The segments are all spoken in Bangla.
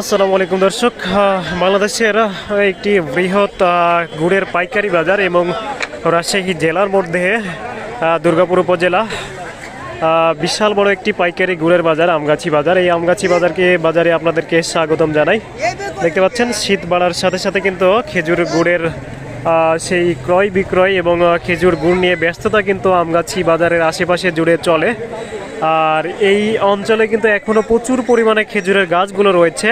আসসালামু আলাইকুম দর্শক। বাংলাদেশের একটি বৃহৎ গুড়ের পাইকারি বাজার এবং রাজশাহী জেলার মধ্যে দুর্গাপুর উপজেলা বিশাল বড় একটি পাইকারি গুড়ের বাজার, আমগাছি বাজার। এই আমগাছি বাজারকে, বাজারে আপনাদেরকে স্বাগতম জানাই। দেখতে পাচ্ছেন, শীত বাড়ার সাথে সাথে কিন্তু খেজুর গুড়ের সেই ক্রয় বিক্রয় এবং খেজুর গুড় নিয়ে ব্যস্ততা কিন্তু আমগাছি বাজারের আশেপাশে জুড়ে চলে। আর এই অঞ্চলে কিন্তু এখনও প্রচুর পরিমাণে খেজুরের গাছগুলো রয়েছে।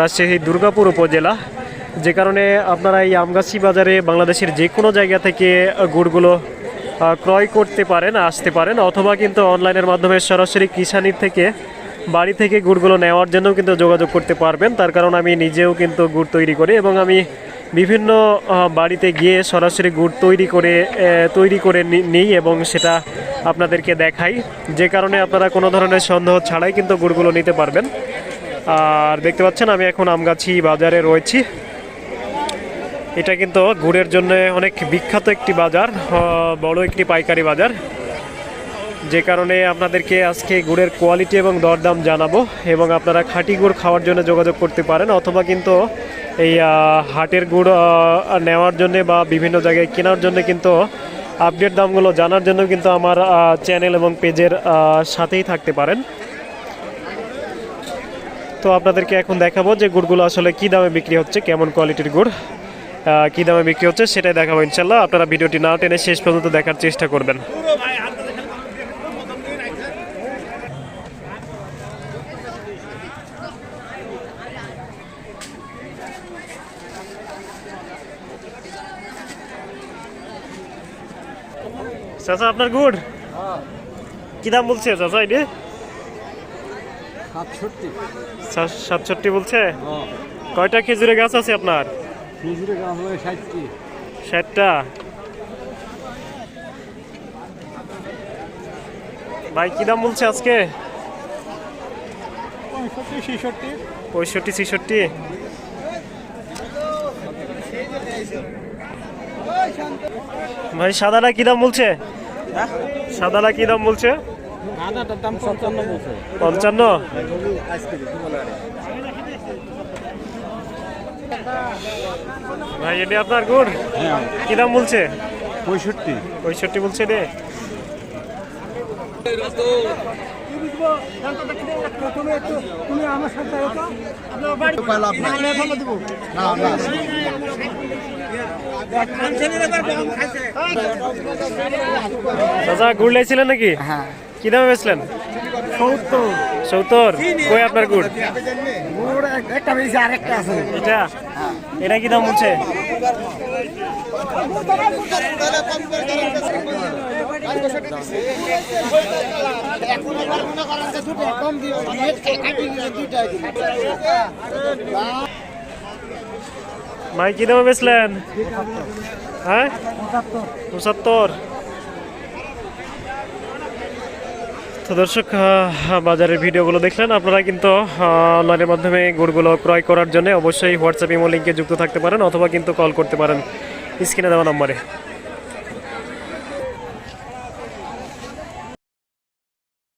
রাজশাহী দুর্গাপুর উপজেলা। যে কারণে আপনারা এই আমগাছি বাজারে বাংলাদেশের যে কোনো জায়গা থেকে গুড়গুলো ক্রয় করতে পারেন, আসতে পারেন, অথবা কিন্তু অনলাইনের মাধ্যমে সরাসরি কিষানির থেকে, বাড়ি থেকে গুড়গুলো নেওয়ার জন্য কিন্তু যোগাযোগ করতে পারবেন। তার কারণ আমি নিজেও কিন্তু গুড় তৈরি করি এবং আমি বিভিন্ন বাড়িতে গিয়ে সরাসরি গুড় তৈরি করে তৈরি করে নিই এবং সেটা আপনাদেরকে দেখাই। যে কারণে আপনারা কোনো ধরনের সন্দেহ ছাড়াই কিন্তু গুড়গুলো নিতে পারবেন। আর দেখতে পাচ্ছেন, আমি এখন আমগাছি বাজারে রয়েছি। এটা কিন্তু গুড়ের জন্য অনেক বিখ্যাত একটি বাজার বড় একটি পাইকারি বাজার। যে কারণে আপনাদেরকে আজকে গুড়ের কোয়ালিটি এবং দরদাম জানাব এবং আপনারা খাঁটি গুড় খাওয়ার জন্য যোগাযোগ করতে পারেন অথবা কিন্তু এই হাটের গুড় নেওয়ার জন্য বা বিভিন্ন জায়গায় কেনার জন্য কিন্তু আপডেট দামগুলো জানার জন্য কিন্তু আমার চ্যানেল এবং পেজের সাথেই থাকতে পারেন। তো আপনাদেরকে এখন দেখাবো যে গুড়গুলো আসলে কি দামে বিক্রি হচ্ছে, কেমন কোয়ালিটির গুড় কী দামে বিক্রি হচ্ছে সেটাই দেখাবো ইনশাল্লাহ আপনারা ভিডিওটি না টেনে শেষ পর্যন্ত দেখার চেষ্টা করবেন। চাচা আপনার গুড়? কি দাম বলছে চাচা এটি? সাতষট্টি। বলছে? কয়টা খেজুরের গাছ আছে আপনার? হয়ে ষাটটি। ষাটটা? ভাই কি দাম বলছে আজকে? পঁয়ষট্টি ছেষট্টি? ভাই সাদাটা কি দাম বলছে? সাদাটা কি দাম বলছে পঞ্চান্ন ভাই এটি আপনার গুড় হ্যাঁ কি দাম বলছে পঁয়ষট্টি পঁয়ষট্টি বলছে রে তুমি আমার সাথে দাদা গুড় লাইছিলেন নাকি? হ্যাঁ। কি দামে বেচলেন? সত্তর। সত্তর? কই আপনার গুড়? গুড় এক- একটা বেশি আরেকটা আছে। এটা? এটা কি দাম বলছে? ভাই কি দামে বেচলেন হ্যাঁ? পঁচাত্তর। তো দর্শক বাজারের ভিডিওগুলো দেখলেন, আপনারা কিন্তু অনলাইনের মাধ্যমে গুড়গুলো ক্রয় করার জন্য অবশ্যই হোয়াটসঅ্যাপ ইমো লিঙ্কে যুক্ত থাকতে পারেন, অথবা কিন্তু কল করতে পারেন স্ক্রিনে দেওয়া নম্বরে।